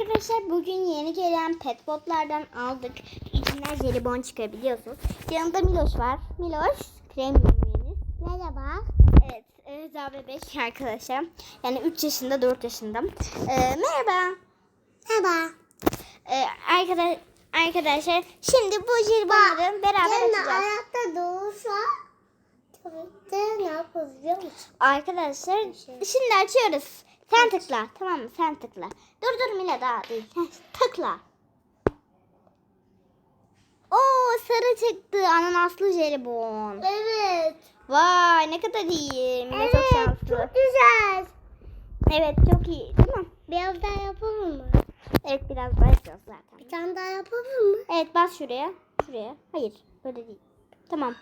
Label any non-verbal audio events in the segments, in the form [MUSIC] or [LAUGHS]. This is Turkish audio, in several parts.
arkadaşlar bugün yeni gelen petbotlardan aldık. İçinden jelibon çıkabiliyorsunuz. Yanımda Miloş var. Miloş premium üyeniz. Merhaba. Evet, e, daha bebek arkadaşlar. Yani 3 yaşında 4 yaşında. E, merhaba. Merhaba. E, arkadaş, arkadaşlar şimdi bu jelibonları beraber Cemre açacağız. ayakta doğursa tabii de ne biliyor musun? Arkadaşlar şimdi açıyoruz. Sen tıkla tamam mı? Sen tıkla. Dur dur Mila daha değil. Sen tıkla. Oo sarı çıktı ananaslı jelibon. Evet. Vay ne kadar iyi. Mila çok şanslı. Çok güzel. Evet çok iyi değil mi? Biraz daha yapalım mı? Evet biraz daha yapacağız zaten. Bir tane daha yapalım mı? Evet bas şuraya. Şuraya. Hayır böyle değil. Tamam.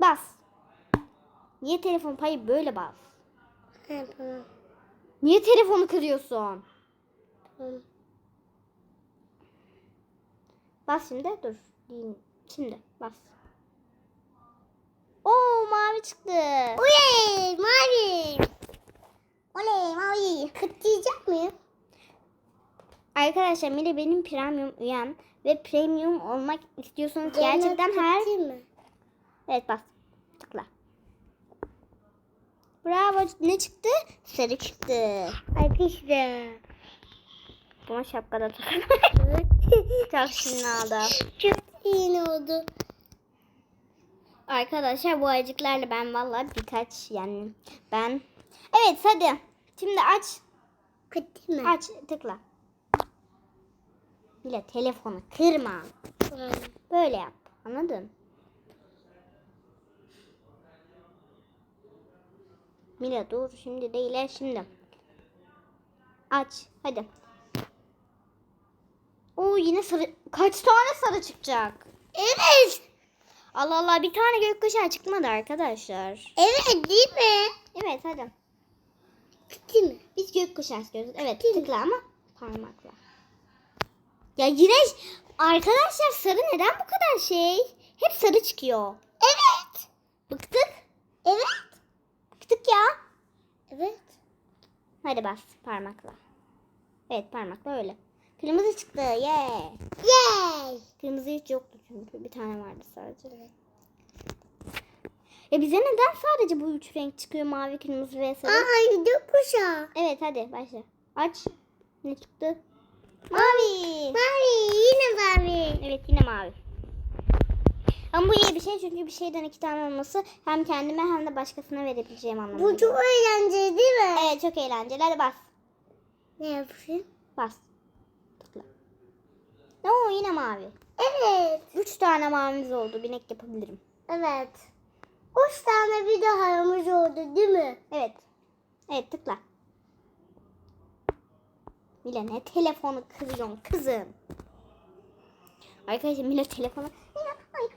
Bas. Niye telefon payı böyle bas? Niye telefonu kırıyorsun? tamam. Bas şimdi dur. Şimdi bas. Oo mavi çıktı. Oley mavi. Oley mavi. Kıtlayacak mıyım? Arkadaşlar Mire benim premium üyem ve premium olmak istiyorsanız gerçekten her... Mı? Evet bas. Bravo. Ne çıktı? Sarı çıktı. Arkadaşlar. Buna şapka da takalım. [LAUGHS] Çok şirin oldu. Çok iyi oldu. Arkadaşlar bu ayıcıklarla ben vallahi birkaç yani ben... Evet hadi. Şimdi aç. Kıtlayayım mı? Aç tıkla. Bile telefonu kırma. Böyle yap. Anladın? Mila dur şimdi değil he, şimdi. Aç hadi. Oo yine sarı. Kaç tane sarı çıkacak? Evet. Allah Allah bir tane gökkuşağı çıkmadı arkadaşlar. Evet değil mi? Evet hadi. Kıtlayayım mı? Biz gökkuşağı istiyoruz. Evet Değil mi? tıkla ama parmakla. Ya yine arkadaşlar sarı neden bu kadar şey? Hep sarı çıkıyor. Evet. Bıktık. Evet. Ya. Evet. Hadi bas parmakla. Evet parmakla öyle. Kırmızı çıktı. Yeah. Yay. Kırmızı hiç yoktu çünkü. Bir tane vardı sadece. E bize neden sadece bu üç renk çıkıyor? Mavi, kırmızı ve sarı. Aa gökkuşağı. Evet hadi başla. Aç. Ne çıktı? Mavi. Mavi yine mavi. Evet yine mavi. Ama bu iyi bir şey çünkü bir şeyden iki tane olması hem kendime hem de başkasına verebileceğim anlamında. Bu çok eğlenceli değil mi? Evet çok eğlenceli. Hadi bas. Ne yapayım? Bas. Tıkla. Oo yine mavi. Evet. Üç tane mavimiz oldu. Binek yapabilirim. Evet. Üç tane bir daha yamış oldu değil mi? Evet. Evet tıkla. Mila ne telefonu kırıyorsun kızım. Arkadaşlar Mila telefonu.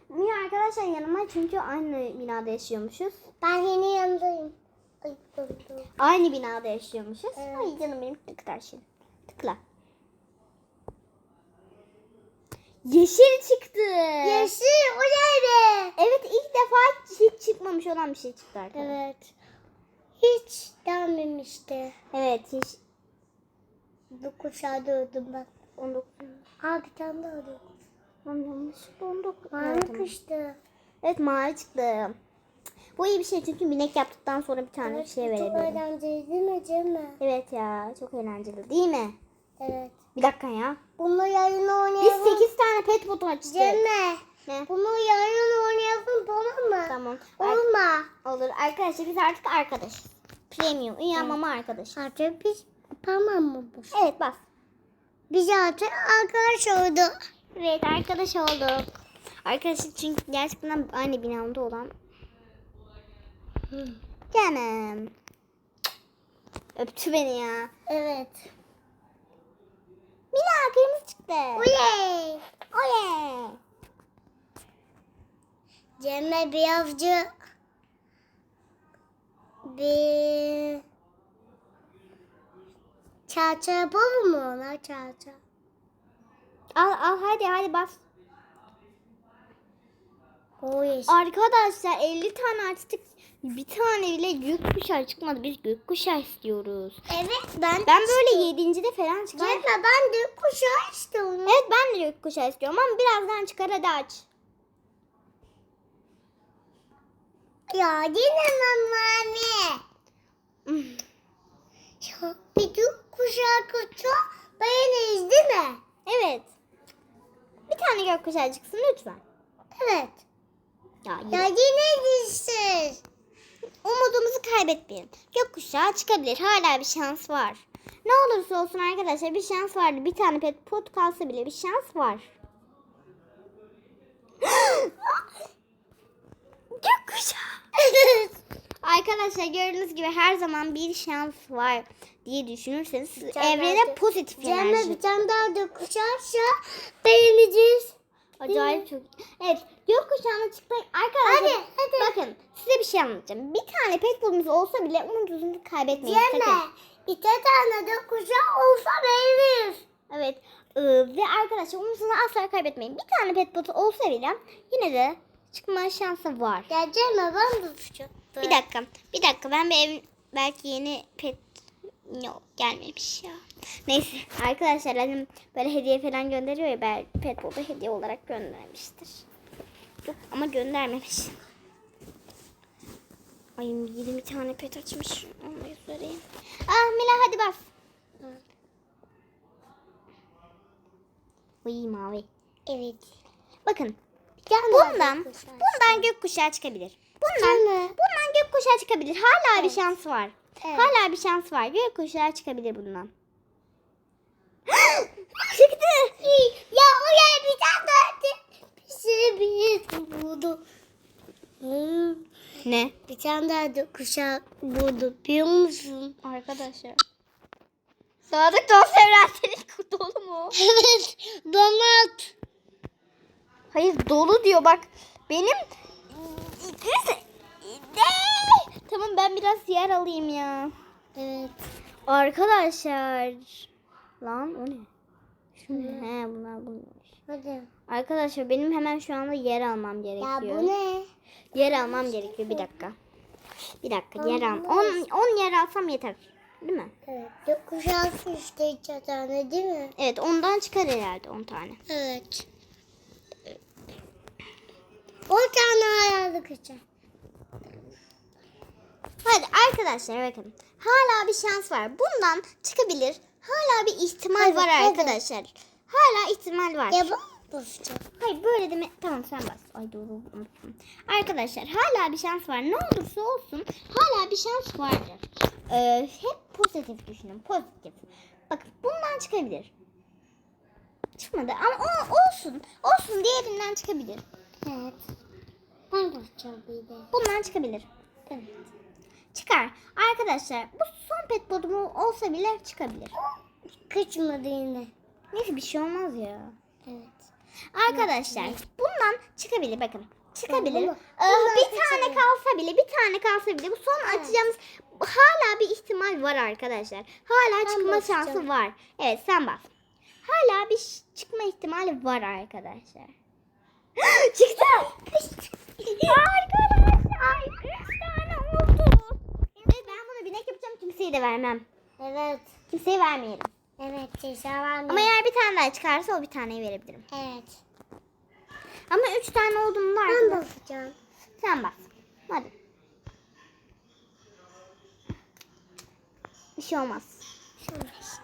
Mila arkadaşlar yanıma çünkü aynı binada yaşıyormuşuz. Ben yeni yanındayım. Ay. Aynı binada yaşıyormuşuz. Evet. Ay canım benim kadar şey. Tıkla. Yeşil çıktı. Yeşil o neydi? Evet ilk defa hiç çıkmamış olan bir şey çıktı arkadaşlar. Evet. Hiç denmemişti. Evet hiç. Bu kuşağı dövdüm ben. 19. Aa bir tane daha oldu. Lan yanlışlıkla 19. Mavi Evet, kıştı. Evet mavi çıktı. Bu iyi bir şey çünkü binek yaptıktan sonra bir tane bir şey Çok verebilirim. eğlenceli değil mi Cemre? Evet ya çok eğlenceli değil mi? Evet. Bir dakika ya. Bunu yayın Biz oynayalım. 8 tane pet botu açtık. Cemre. Ne? Bunu yayın oynayalım tamam mı? Tamam. Ar- Olma. olur. Arkadaşlar biz artık arkadaşız. Premium. Üye mama arkadaş. Artık biz tamam mı bu? Evet bas. Biz artık arkadaş olduk. Evet arkadaş olduk. Arkadaşlar çünkü gerçekten aynı binamda olan. Canım. Öptü beni ya. Evet. Mila kırmızı çıktı. Oley. Oley. Cemre bir çarça yapalım mı ona çarça? Al al hadi hadi bas. O yeşil. Arkadaşlar 50 tane açtık. Bir tane bile gökkuşağı çıkmadı. Biz gökkuşağı istiyoruz. Evet ben. Ben böyle yedincide falan çıkar. Cemre ben de kuşağı istiyorum. Evet ben de gökkuşağı istiyorum ama birazdan çıkar hadi aç. Ya yine mavi. Ya bir de kuşağı kutu beğeniriz değil mi? Evet. Tane gökkuşağı çıksın lütfen. Evet. Ya, Ya yine dişsiz. Umudumuzu kaybetmeyelim. Gökkuşağı çıkabilir. Hala bir şans var. Ne olursa olsun arkadaşlar bir şans vardı. Bir tane pet pot kalsa bile bir şans var. [GASPS] Gökkuşağı. [LAUGHS] arkadaşlar gördüğünüz gibi her zaman bir şans var diye düşünürseniz siz evrene daha- pozitif Cemre enerji. bir tane daha da kuşarsa beğeneceğiz. Acayip çok. Evet gökkuşağına çıkmayı arkadaşlar. Hadi, hadi. Bakın size bir şey anlatacağım. Bir tane pet bolumuz olsa bile umudumuzu kaybetmeyin. Cemre bir tane de kuşağı olsa beğeniriz. Evet. Ee, ve arkadaşlar umudunuzu asla kaybetmeyin. Bir tane pet botu olsa bile yine de çıkma şansı var. Ya Cemre ben de kuşağı. Bir dakika. Bir dakika. Ben bir ev belki yeni pet yok gelmemiş ya. Neyse arkadaşlar annem böyle hediye falan gönderiyor ya ben pet botu hediye olarak göndermiştir. Yok ama göndermemiş. Ay 20 tane pet açmış. Onu söyleyeyim. Ah Mila hadi bas. Uy mavi. Evet. Bakın Bir tane bundan bundan gökkuşağı çıkabilir. Bundan bundan gökkuşağı çıkabilir. Hala bir Evet. şans var. Evet. Hala bir şans var. Gökkuşağı çıkabilir bundan. [GASPS] Çıktı. Ya o yer bir tane daha bir şey bir buldu. Hmm, Ne? Bir tane daha da kuşağı buldu. Biliyor musun? Arkadaşlar. Sadık Dost Evrenseli dolu mu? [LAUGHS] Evet. Donat. Hayır dolu diyor bak. Benim biraz yer alayım ya. Evet. Arkadaşlar. Lan o ne? Şu ne? He bunlar bunlar. Hadi. Arkadaşlar benim hemen şu anda yer almam Ya gerekiyor. bu ne? Yer almam gerekiyor bir dakika. Bir dakika yer al. Anladım. 10 yer alsam yeter. Değil mi? Evet. Gökkuşağı işte iki tane değil mi? Evet ondan çıkar herhalde 10 tane. Evet. On tane ayarlı kuşağı. Hadi arkadaşlar bakın. Hala bir şans var. Bundan çıkabilir. Hala bir ihtimal Hadi, var hadi. arkadaşlar. Hala ihtimal var. Ya bu basacağım. Hayır böyle deme. Tamam sen bas. Ay doğru unuttum. Arkadaşlar hala bir şans var. Ne olursa olsun hala bir şans vardır. Ee, hep pozitif düşünün. Pozitif. Bakın bundan çıkabilir. Çıkmadı ama o, olsun. Olsun diğerinden çıkabilir. Evet. Ben basacağım bir de. Bundan çıkabilir. Evet. Çıkar. Arkadaşlar bu son pet bodumu olsa bile çıkabilir. Kaçmadı yine. Neyse bir şey olmaz ya. Evet. Arkadaşlar bundan çıkabilir bakın. Çıkabilir. Ee, bundan bir tane kalsa bile bir tane kalsa bile bu son Evet. açacağımız hala bir ihtimal var arkadaşlar. Hala Ben çıkma basacağım. şansı var. Evet sen bas. Hala bir çıkma ihtimali var arkadaşlar. [GASPS] Çıktı. [LAUGHS] arkadaşlar 3 tane oldu. Bunu binek yapacağım kimseye de vermem. Evet. Kimseye vermeyelim. Evet. Ceza mı? Ama eğer bir tane daha çıkarsa o bir taneyi verebilirim. Evet. Ama üç tane olduğunda Ben arkadaşlar. basacağım. Sen bas. Hadi. Bir şey olmaz.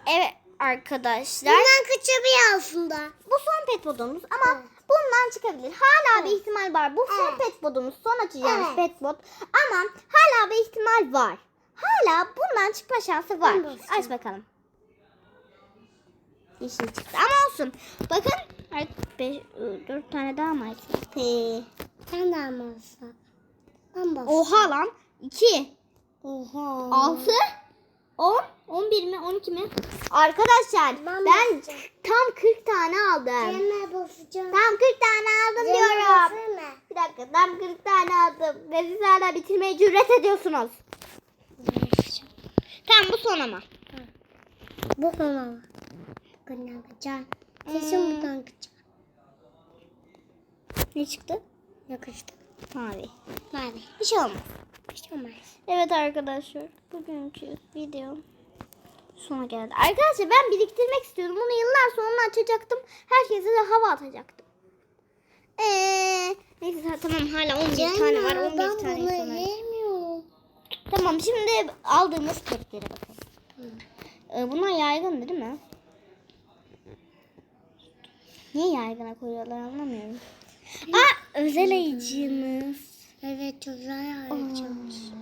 Evet arkadaşlar. Bundan kaçabiliyor aslında. Bu son pet bodumuz ama Evet. bundan çıkabilir. Hala bir ihtimal var. Bu son Evet. pet bodumuz. Son açacağımız Evet. pet bot. Ama hala bir ihtimal var. Hala bundan çıkma şansı var. Aç bakalım. Yeşil çıktı ama olsun. Bakın. Ay, beş, dört tane daha mı açtı? Sen de ama olsa. Ben basacağım. Oha lan. 2. Oha. 6 10 11 mi 12 mi? Arkadaşlar Ben ben, tam 40 tane aldım. Cemre basacağım. Tam 40 tane aldım Cemre diyorum. basana. Bir dakika tam 40 tane aldım. Ve siz hala bitirmeye cüret ediyorsunuz. Tamam bu son ama. Bu konu. Bundan kaçar. Kesin Hmm. buradan kaçar. Ne çıktı? Yakıştı. Mavi. Mavi. Bir şey olmaz. Bir şey olmaz. Evet arkadaşlar. Bugünkü videom sona geldi. Arkadaşlar ben biriktirmek istiyordum. Bunu yıllar sonra açacaktım. Herkese de hava atacaktım. Eee neyse tamam hala 11 tane var. 11 ben tane sonra. Tamam şimdi aldığımız petlere bakalım. Ee, bunlar yaygın değil mi? Niye yaygına koyuyorlar anlamıyorum. Aa özel ayıcığımız. Evet güzel yapacağız.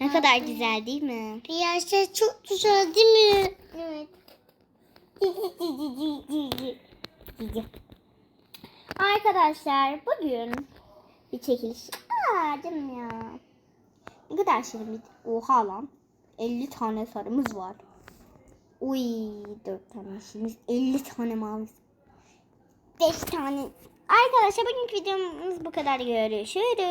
Ne kadar güzel değil mi? Piyasa çok güzel değil mi? Evet. Arkadaşlar bugün bir çekiliş. Aa canım ya. Ne kadar bir... Oha lan. 50 tane sarımız var. Uy 4 tane yeşilimiz. 50 tane mavi. 5 tane. Arkadaşlar bugünkü videomuz bu kadar. Görüşürüz.